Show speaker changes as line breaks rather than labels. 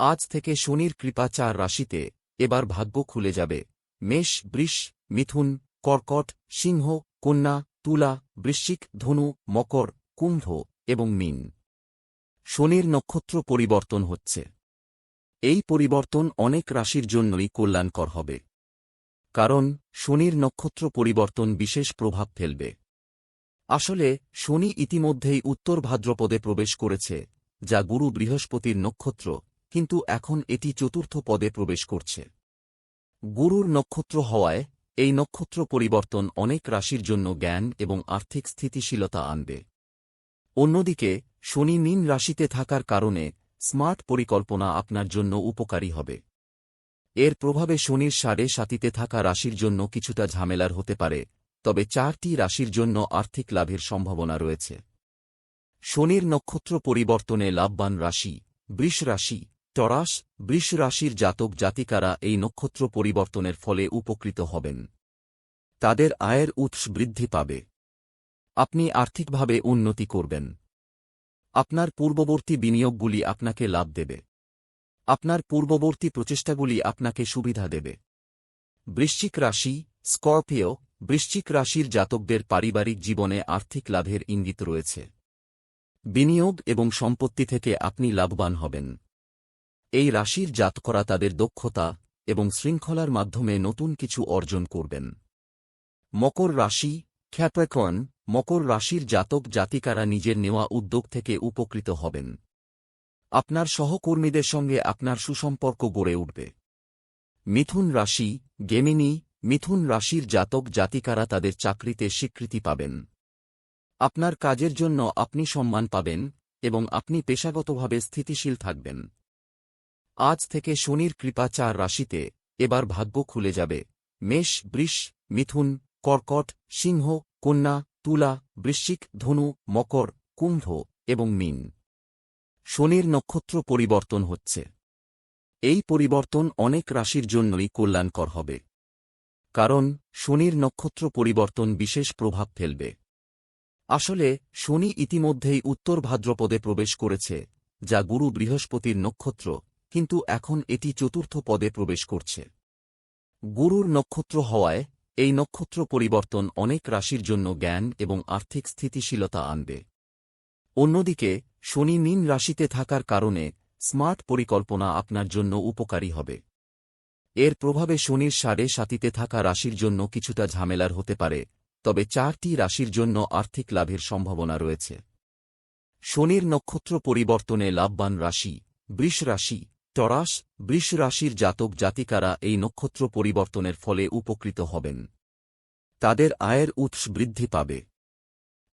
আজ থেকে শনির কৃপা চার রাশিতে, এবার ভাগ্য খুলে যাবে। মেষ, বৃষ, মিথুন, কর্কট, সিংহ, কন্যা, তুলা, বৃশ্চিক, ধনু, মকর, কুম্ভ এবং মিন। শনির নক্ষত্র পরিবর্তন হচ্ছে। এই পরিবর্তন অনেক রাশির জন্যই কল্যাণকর হবে। কারণ শনির নক্ষত্র পরিবর্তন বিশেষ প্রভাব ফেলবে। আসলে শনি ইতিমধ্যেই উত্তর ভাদ্রপদে প্রবেশ করেছে, যা গুরু বৃহস্পতির নক্ষত্র কিন্তু এখন এটি চতুর্থ পদে প্রবেশ করছে। গুরুর নক্ষত্র হওয়ায়, এই নক্ষত্র পরিবর্তন অনেক রাশির জন্য জ্ঞান এবং আর্থিক স্থিতিশীলতা আনবে। অন্যদিকে, শনি নিন রাশিতে থাকার কারণে স্মার্ট পরিকল্পনা আপনার জন্য উপকারী হবে। এর প্রভাবে শনির সাড়ে সাতিতে থাকা রাশির জন্য কিছুটা ঝামেলার হতে পারে, তবে চারটি রাশির জন্য আর্থিক লাভের সম্ভাবনা রয়েছে। শনির নক্ষত্র পরিবর্তনে লাভবান রাশি, বৃষ রাশি টরাস বৃষ রাশির জাতক জাতিকারা এই নক্ষত্র পরিবর্তনের ফলে উপকৃত হবেন। তাদের আয়ের উৎস বৃদ্ধি পাবে। আপনি আর্থিকভাবে উন্নতি করবেন। আপনার পূর্ববর্তী বিনিয়োগগুলি আপনাকে লাভ দেবে। আপনার পূর্ববর্তী প্রচেষ্টাগুলি আপনাকে সুবিধা দেবে। বৃশ্চিক রাশি, স্করপিও, বৃশ্চিক রাশির জাতকদের পারিবারিক জীবনে আর্থিক লাভের ইঙ্গিত রয়েছে। বিনিয়োগ এবং সম্পত্তি থেকে আপনি লাভবান হবেন। এই রাশির জাতকরা তাদের দক্ষতা এবং শৃঙ্খলার মাধ্যমে নতুন কিছু অর্জন করবেন। মকর রাশি খ্যাপ্যাকন মকর রাশির জাতক জাতিকারা নিজের নেওয়া উদ্যোগ থেকে উপকৃত হবেন। আপনার সহকর্মীদের সঙ্গে আপনার সুসম্পর্ক গড়ে উঠবে। মিথুন রাশি গেমিনি মিথুন রাশির জাতক জাতিকারা তাদের চাকরিতে স্বীকৃতি পাবেন। আপনার কাজের জন্য আপনি সম্মান পাবেন এবং আপনি পেশাগতভাবে স্থিতিশীল থাকবেন। আজ থেকে শনির কৃপা চার রাশিতে, এবার ভাগ্য খুলে যাবে। মেষ, বৃষ, মিথুন, কর্কট, সিংহ, কন্যা, তুলা, বৃশ্চিক, ধনু, মকর, কুম্ভ এবং মিন। শনির নক্ষত্র পরিবর্তন হচ্ছে। এই পরিবর্তন অনেক রাশির জন্যই কল্যাণকর হবে। কারণ শনির নক্ষত্র পরিবর্তন বিশেষ প্রভাব ফেলবে। আসলে শনি ইতিমধ্যেই উত্তর ভাদ্রপদে প্রবেশ করেছে, যা গুরু বৃহস্পতির নক্ষত্র কিন্তু এখন এটি চতুর্থ পদে প্রবেশ করছে। গুরুর নক্ষত্র হওয়ায়, এই নক্ষত্র পরিবর্তন অনেক রাশির জন্য জ্ঞান এবং আর্থিক স্থিতিশীলতা আনবে। অন্যদিকে, শনি নিন রাশিতে থাকার কারণে স্মার্ট পরিকল্পনা আপনার জন্য উপকারী হবে। এর প্রভাবে শনির সাড়ে সাতিতে থাকা রাশির জন্য কিছুটা ঝামেলার হতে পারে, তবে চারটি রাশির জন্য আর্থিক লাভের সম্ভাবনা রয়েছে। শনির নক্ষত্র পরিবর্তনে লাভবান রাশি, বৃষ রাশি টরাস বৃষ রাশির জাতক জাতিকারা এই নক্ষত্র পরিবর্তনের ফলে উপকৃত হবেন। তাদের আয়ের উৎস বৃদ্ধি পাবে।